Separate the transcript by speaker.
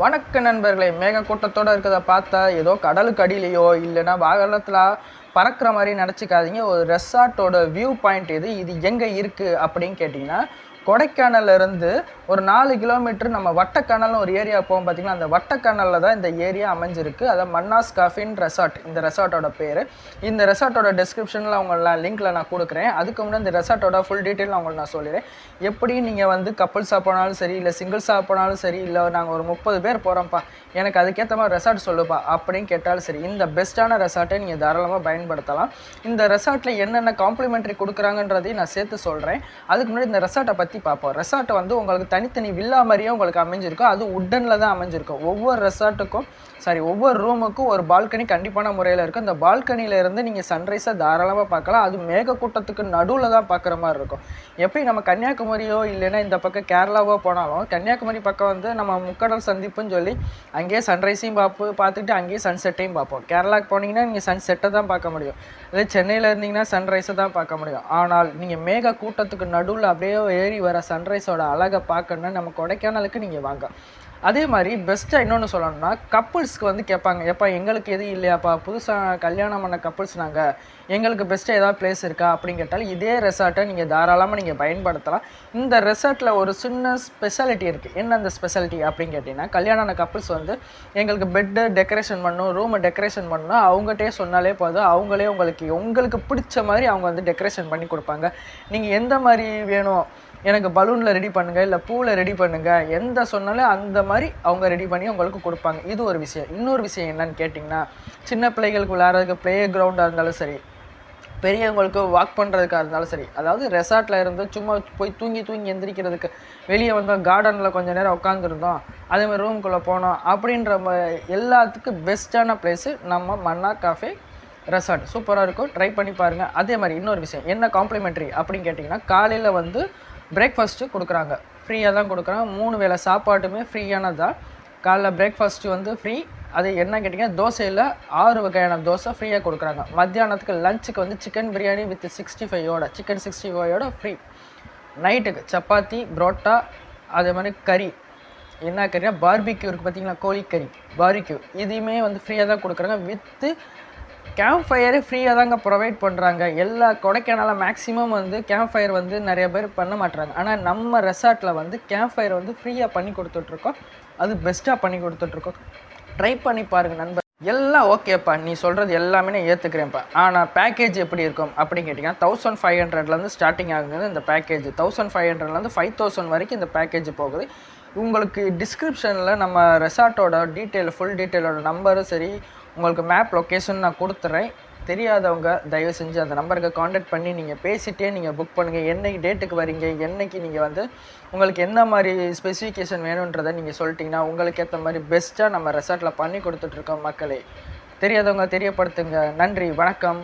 Speaker 1: வணக்க நண்பர்களே மேக கூட்டத்தோடு இருக்கிறத பார்த்தா ஏதோ கடலுக்கு அடியிலையோ இல்லைன்னா வாகனத்தில் பறக்கிற மாதிரி நினச்சிக்காதீங்க. ஒரு ரெசார்ட்டோட வியூ பாயிண்ட் இது இது எங்கே இருக்குது அப்படின்னு கேட்டிங்கன்னா கொடைக்கானல்ல இருந்து ஒரு நாலு கிலோமீட்டர் நம்ம வட்டக்கானல்னு ஒரு ஏரியா போகும் பார்த்தீங்கன்னா அந்த வட்டக்கனலில் தான் இந்த ஏரியா அமைஞ்சிருக்கு. அதான் மன்னாஸ் காஃபின் ரெசார்ட் இந்த ரெசார்ட்டோட பேர். இந்த ரெசார்ட்டோட டிஸ்கிரிப்ஷனில் உங்களை லிங்க்கில் நான் கொடுக்குறேன். அதுக்கு முன்னாடி இந்த ரெசார்ட்டோட ஃபுல் டீட்டெயில் அவங்களுக்கு நான் சொல்லிடுறேன். எப்படி நீங்கள் வந்து கப்புள்ஸாக போனாலும் சரி இல்லை சிங்கிள்ஸாக போனாலும் சரி இல்லை நாங்கள் ஒரு முப்பது பேர் போகிறோம்ப்பா எனக்கு அதுக்கேற்ற மாதிரி ரெசார்ட் சொல்லுப்பா அப்படின்னு கேட்டாலும் சரி இந்த பெஸ்ட்டான ரெசார்ட்டை நீங்கள் தாராளமாக பயன்படுத்தலாம். இந்த ரெசார்ட்டில் என்னென்ன காம்ப்ளிமெண்ட்ரி கொடுக்குறாங்கன்றதையும் நான் சேர்த்து சொல்கிறேன் அதுக்கு முன்னாடி இந்த ரெசார்ட்டை பற்றி பார்ப்போம். ரெசார்ட் வந்து உங்களுக்கு தனித்தனி வில்லா மாதிரியே உங்களுக்கு அமைஞ்சிருக்கும். அது உட்டனில் தான் அமைஞ்சிருக்கும். ஒவ்வொரு ரெசார்ட்டுக்கும் சாரி ஒவ்வொரு ரூமுக்கும் ஒரு பால்கனி கண்டிப்பான முறையில் இருக்கும். இந்த பால்கனியிலேருந்து நீங்கள் சன்ரைஸை தாராளமாக பார்க்கலாம். அது மேகக்கூட்டத்துக்கு நடுவில் தான் பார்க்குற மாதிரி இருக்கும். எப்படி நம்ம கன்னியாகுமரியோ இல்லைன்னா இந்த பக்கம் கேரளாவோ போனாலும் கன்னியாகுமரி பக்கம் வந்து நம்ம முக்கடல் சந்திப்புன்னு சொல்லி அங்கேயே சன்ரைஸையும் பார்ப்பு பார்த்துட்டு அங்கேயே சன்செட்டையும் பார்ப்போம். கேரளாக்கு போனீங்கன்னா நீங்கள் சன்செட்டை தான் பார்க்க முடியும். இதே சென்னையில் இருந்தீங்கன்னா சன்ரைஸை தான் பார்க்க முடியும். ஆனால் நீங்கள் மேக கூட்டத்துக்கு நடுவில் அப்படியே ஏறி வர சன்ரைஸோட அழகை பார்க்க பார்க்கணுன்னா நம்ம கொடைக்கானலுக்கு நீங்கள் வாங்க. அதே மாதிரி பெஸ்ட்டாக இன்னொன்று சொல்லணும்னா கப்புள்ஸ்க்கு வந்து கேட்பாங்க எப்பா எங்களுக்கு எதுவும் இல்லையாப்பா? புதுசாக கல்யாணம் பண்ண கப்புள்ஸ் நாங்கள் எங்களுக்கு பெஸ்ட்டாக ஏதாவது பிளேஸ் இருக்கா? அப்படின்னு கேட்டாலும் இதே ரெசார்ட்டை நீங்கள் தாராளமாக நீங்கள் பயன்படுத்தலாம். இந்த ரெசார்ட்டில் ஒரு சின்ன ஸ்பெஷாலிட்டி இருக்குது என்ன அந்த ஸ்பெஷாலிட்டி அப்படின்னு கேட்டிங்கன்னா கல்யாணம் ஆன கப்புள்ஸ் வந்து எங்களுக்கு பெட்டு டெக்கரேஷன் பண்ணணும் ரூமை டெக்கரேஷன் பண்ணணும். அவங்ககிட்டே சொன்னாலே போதும். அவங்களே உங்களுக்கு உங்களுக்கு பிடிச்ச மாதிரி அவங்க வந்து டெக்கரேஷன் பண்ணி கொடுப்பாங்க. நீங்கள் எந்த மாதிரி வேணும்? எனக்கு பலூனில் ரெடி பண்ணுங்கள் இல்லை பூவில் ரெடி பண்ணுங்கள் எந்த சொன்னாலும் அந்த மாதிரி அவங்க ரெடி பண்ணி உங்களுக்கு கொடுப்பாங்க. இது ஒரு விஷயம். இன்னொரு விஷயம் என்னன்னு கேட்டிங்கன்னா சின்ன பிள்ளைகளுக்கு விளையாடுறதுக்கு ப்ளே கிரவுண்டாக இருந்தாலும் சரி பெரியவங்களுக்கு வாக் பண்ணுறதுக்காக இருந்தாலும் சரி அதாவது ரெசார்ட்டில் இருந்து சும்மா போய் தூங்கி தூங்கி எந்திரிக்கிறதுக்கு வெளியே வந்தோம் கார்டனில் கொஞ்சம் நேரம் உட்காந்துருந்தோம் அதேமாதிரி ரூம்குள்ளே போனோம் அப்படின்ற ம எல்லாத்துக்கும் பெஸ்ட்டான பிளேஸு நம்ம மன்னா காஃபே ரெசார்ட் சூப்பராக இருக்கும். ட்ரை பண்ணி பாருங்கள் அதே மாதிரி இன்னொரு விஷயம். என்ன காம்ப்ளிமெண்ட்ரி அப்படின்னு கேட்டிங்கன்னா காலையில் வந்து பிரேக்ஃபாஸ்ட்டு கொடுக்குறாங்க. ஃப்ரீயாக தான் கொடுக்குறாங்க மூணு வேளை சாப்பாட்டுமே ஃப்ரீயானது தான். காலைல பிரேக்ஃபாஸ்ட்டு வந்து ஃப்ரீ அது என்ன கேட்டிங்கன்னா தோசையில் ஆறு வகையான தோசை ஃப்ரீயாக கொடுக்குறாங்க. மத்தியானத்துக்கு லஞ்சுக்கு வந்து சிக்கன் பிரியாணி வித் சிக்ஸ்டி ஃபைவோட சிக்கன் சிக்ஸ்டி ஃபைவோட ஃப்ரீ நைட்டுக்கு சப்பாத்தி புரோட்டா அதே மாதிரி கறி. என்ன கறினா பார்பிக்யூ இருக்குது பார்த்தீங்களா கோழிக்கறி பார்பிக்யூ இதையுமே வந்து ஃப்ரீயாக தான் கொடுக்குறாங்க. வித்து கேம்ப் ஃபயரே ஃப்ரீயாக தாங்க ப்ரொவைட் பண்ணுறாங்க எல்லா கொடைக்கானலில் மேக்ஸிமம் வந்து கேம்ப் ஃபயர் வந்து நிறைய பேர் பண்ண மாட்டுறாங்க ஆனால் நம்ம ரெசார்ட்டில் வந்து கேம்ப் ஃபயர் வந்து ஃப்ரீயாக பண்ணி கொடுத்துட்ருக்கோம். அது பெஸ்ட்டாக பண்ணி கொடுத்துட்ருக்கோம். ட்ரை பண்ணி பாருங்கள் நண்பர். எல்லாம் ஓகேப்பா நீ சொல்கிறது எல்லாமே நான் ஏற்றுக்கிறேன்ப்பா ஆனால் பேக்கேஜ் எப்படி இருக்கும் அப்படின்னு கேட்டிங்கன்னா தௌசண்ட் ஃபைவ் ஹண்ட்ரட்லேருந்து ஸ்டார்டிங் ஆகுது இந்த பேக்கேஜ் தௌசண்ட் ஃபைவ் ஹண்ட்ரட்லேருந்து ஃபைவ் தௌசண்ட் வரைக்கும் இந்த பேக்கேஜ் போகுது. உங்களுக்கு டிஸ்கிரிப்ஷனில் நம்ம ரெசார்ட்டோட டீட்டெயில் ஃபுல் டீட்டெயிலோட நம்பரும் சரி உங்களுக்கு மேப் லொக்கேஷன் நான் கொடுத்துட்றேன் தெரியாதவங்க தயவு செஞ்சு அந்த நம்பருக்கு காண்டாக்ட் பண்ணி நீங்கள் பேசிட்டே நீங்கள் புக் பண்ணுங்கள் என்னைக்கு டேட்டுக்கு வரீங்க என்னைக்கு நீங்கள் வந்து உங்களுக்கு என்ன மாதிரி ஸ்பெசிஃபிகேஷன் வேணுன்றதை நீங்கள் சொல்லிட்டீங்கன்னா உங்களுக்கு ஏற்ற மாதிரி பெஸ்ட்டாக நம்ம ரெசார்ட்டில் பண்ணி கொடுத்துட்ருக்கோம் மக்களே. தெரியாதவங்க தெரியப்படுத்துங்க. நன்றி வணக்கம்.